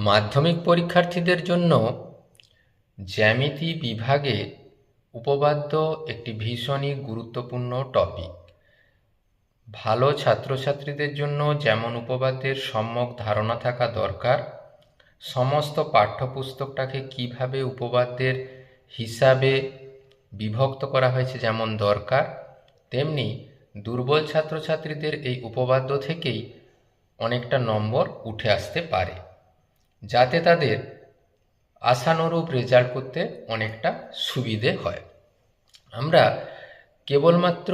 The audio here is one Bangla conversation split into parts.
মাধ্যমিক পরীক্ষার্থীদের জন্য জ্যামিতি বিভাগে উপপাদ্য একটি ভীষণই গুরুত্বপূর্ণ টপিক ভালো ছাত্রছাত্রীদের জন্য যেমন উপপাদ্যের সম্যক ধারণা থাকা দরকার, সমস্ত পাঠ্যপুস্তকটাকে কীভাবে উপপাদ্যের হিসাবে বিভক্ত করা হয়েছে যেমন দরকার, তেমনি দুর্বল ছাত্রছাত্রীদের এই উপপাদ্য থেকেই অনেকটা নম্বর উঠে আসতে পারে। যাতে তাদের আশানুরূপ রেজাল্ট করতে অনেকটা সুবিধে হয়। আমরা কেবলমাত্র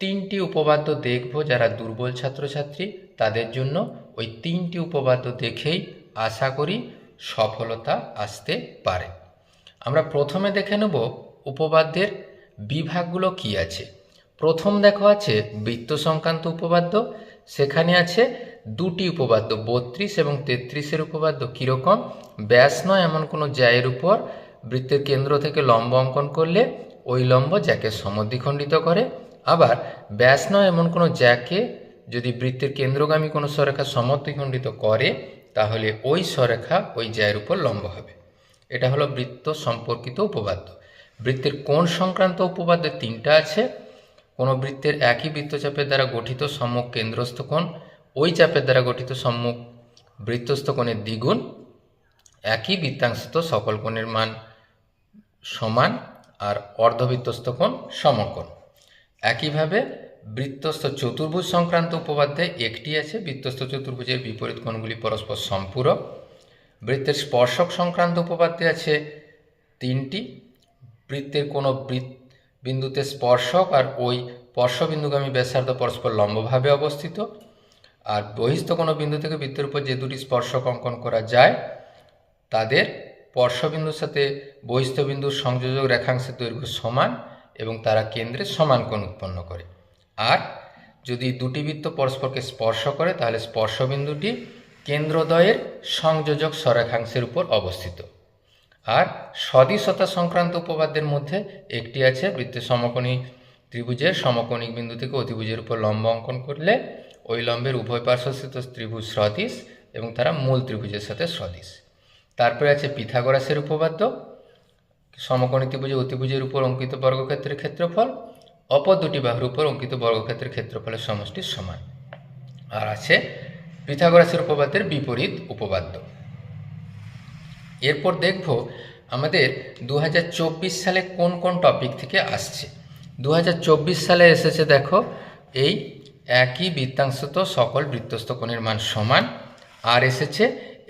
তিনটি উপপাদ্য দেখব যারা দুর্বল ছাত্রছাত্রী, তাদের জন্য ওই তিনটি উপপাদ্য দেখেই আশা করি সফলতা আসতে পারে। আমরা প্রথমে দেখে নেব উপপাদ্যের বিভাগগুলো কি আছে। প্রথম দেখো আছে বৃত্ত সংক্রান্ত উপপাদ্য, সেখানে আছে দুটি উপপাদ্য, বত্রিশ এবং তেত্রিশের উপপাদ্য কীরকম? ব্যাস নয় এমন কোনো জ্যায়ের উপর বৃত্তের কেন্দ্র থেকে লম্ব অঙ্কন করলে ওই লম্ব জ্যাকে সমদ্বিখণ্ডিত করে। আবার ব্যাস নয় এমন কোনো জ্যাকে যদি বৃত্তের কেন্দ্রগামী কোনো সরেখা সমদ্বিখণ্ডিত করে, তাহলে ওই সরেখা ওই জ্যায়ের উপর লম্ব হবে। এটা হলো বৃত্ত সম্পর্কিত উপপাদ্য। বৃত্তের কোণ সংক্রান্ত উপপাদ্য তিনটা আছে। কোনো বৃত্তের একই বৃত্তচাপের দ্বারা গঠিত সম্মুখ কেন্দ্রস্থ কোণ চাপের দ্বারা গঠিত সম্মুখ বৃত্তস্থ কোণের দ্বিগুণ, একই বৃত্তাংশত সকল কোণের মান সমান আর অর্ধবৃত্তস্থ কোণ সমকোণ। একইভাবে বৃত্তস্থ চতুর্ভুজ সংক্রান্ত উপপাদ্যায় একটি আছে, বৃত্তস্থ চতুর্ভুজের বিপরীত কোণগুলি পরস্পর সম্পূরক। বৃত্তের স্পর্শক সংক্রান্ত উপপাদ্য আছে তিনটি, বৃত্তের কোনো বৃত্ত বিন্দুতে স্পর্শক আর ওই স্পর্শবিন্দুগামী ব্যাসার্ধ পরস্পর লম্বভাবে অবস্থিত। আর বহিস্থ কোনো বিন্দু থেকে বৃত্তের উপর যে দুটি স্পর্শক অঙ্কন করা যায়, তাদের স্পর্শবিন্দুর সাথে বহিস্থ বিন্দুর সংযোজক রেখাংশের দৈর্ঘ্য সমান এবং তারা কেন্দ্রে সমান কোণ উৎপন্ন করে। আর যদি দুটি বৃত্ত পরস্পরকে স্পর্শ করে, তাহলে স্পর্শবিন্দুটি কেন্দ্রদ্বয়ের সংযোজক সরেখাংশের উপর অবস্থিত। আর সদিশতা সংক্রান্ত উপপাদ্যের মধ্যে একটি আছে, বৃত্তের সমকোণী ত্রিভুজের সমকোণিক বিন্দু থেকে অতিভুজের উপর লম্ব অঙ্কন করলে ওই লম্বের উভয় পার্শ্বস্থিত ত্রিভুজ সদিশ এবং তারা মূল ত্রিভুজের সাথে সদিশ তারপরে আছে পিথাগোরাসের উপপাদ্য সমকোণী ত্রিভুজে অতিভুজের উপর অঙ্কিত বর্গক্ষেত্রের ক্ষেত্রফল, অপর দুটি বাহুর উপর অঙ্কিত বর্গক্ষেত্রের ক্ষেত্রফলের সমষ্টি সমান। আর আছে পিথাগোরাসের উপপাদ্যের বিপরীত উপপাদ্য। এরপর দেখব আমাদের দু হাজার চব্বিশ সালে কোন কোন টপিক থেকে আসছে। দু হাজার চব্বিশ সালে এসেছে দেখো এই একই বৃত্তাংশত সকল বৃত্তস্থ কোণের মান সমান। আর এসেছে,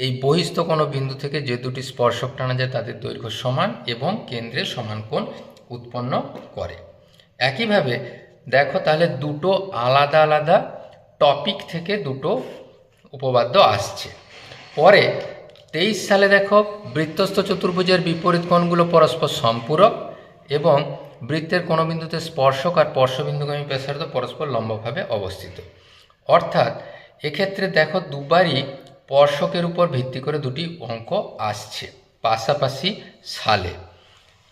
এই বহিস্থ কোনো বিন্দু থেকে যে দুটি স্পর্শক টানা যায় তাদের দৈর্ঘ্য সমান এবং কেন্দ্রে সমান কোণ উৎপন্ন করে। একইভাবে দেখো তাহলে দুটো আলাদা আলাদা টপিক থেকে দুটো উপপাদ্য আসছে। পরে তেইশ সালে দেখো বৃত্তস্থ চতুর্ভুজের বিপরীত কোণগুলো পরস্পর সম্পূরক এবং বৃত্তের কোনো বিন্দুতে স্পর্শক আর স্পর্শবিন্দুগামী ব্যাসার্ধ পরস্পর লম্বভাবে অবস্থিত। অর্থাৎ, এক্ষেত্রে দেখো দুবারই স্পর্শকের উপর ভিত্তি করে দুটি অঙ্ক আসছে, পাশাপাশি সালে।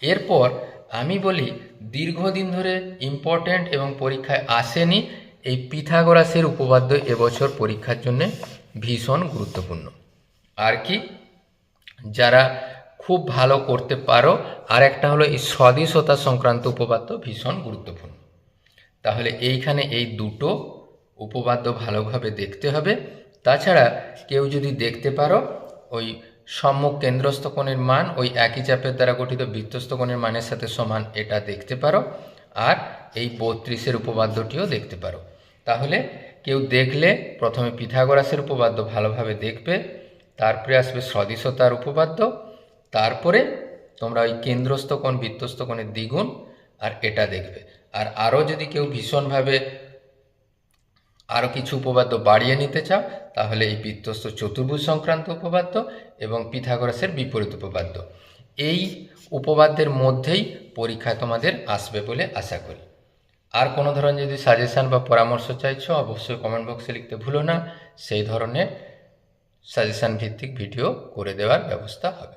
এরপর আমি বলি, দীর্ঘদিন ধরে ইম্পর্ট্যান্ট এবং পরীক্ষায় আসেনি এই পিথাগোরাসের উপপাদ্য এবছর পরীক্ষার জন্য ভীষণ গুরুত্বপূর্ণ। আর কি? যারা খুব ভালো করতে পারো। আর একটা হলো এই স্বদেশতা সংক্রান্ত উপপাদ্য ভীষণ গুরুত্বপূর্ণ। তাহলে এইখানে এই দুটো উপপাদ্য ভালোভাবে দেখতে হবে। তাছাড়া কেউ যদি দেখতে পারো, ওই সম্মুখ কেন্দ্রস্থ কোণের মান ওই একই চাপের দ্বারা গঠিত বৃত্তস্থ কোণের মানের সাথে সমান এটা দেখতে পারো। আর এই বত্রিশের উপপাদ্যটিও দেখতে পারো। তাহলে কেউ দেখলে প্রথমে পিথাগোরাসের উপপাদ্য ভালোভাবে দেখবে, তারপরে আসবে সদিশতার উপপাদ্য। তারপরে তোমরা ওই কেন্দ্রস্থ কোণ বৃত্তস্থ কোণের দ্বিগুণ আর এটা দেখবে। আর আরও যদি কেউ ভীষণভাবে আরও কিছু উপপাদ্য বাড়িয়ে নিতে চাও, তাহলে এই বৃত্তস্থ চতুর্ভুজ সংক্রান্ত উপপাদ্য এবং পিথাগোরাসের বিপরীত উপপাদ্য। এই উপপাদ্যের মধ্যেই পরীক্ষা তোমাদের আসবে বলে আশা করি। আর কোনো ধরনের যদি সাজেশান বা পরামর্শ চাইছো, অবশ্যই কমেন্ট বক্সে লিখতে ভুলো না। সেই ধরনের সাজেশান ভিত্তিক ভিডিও করে দেওয়ার ব্যবস্থা হবে।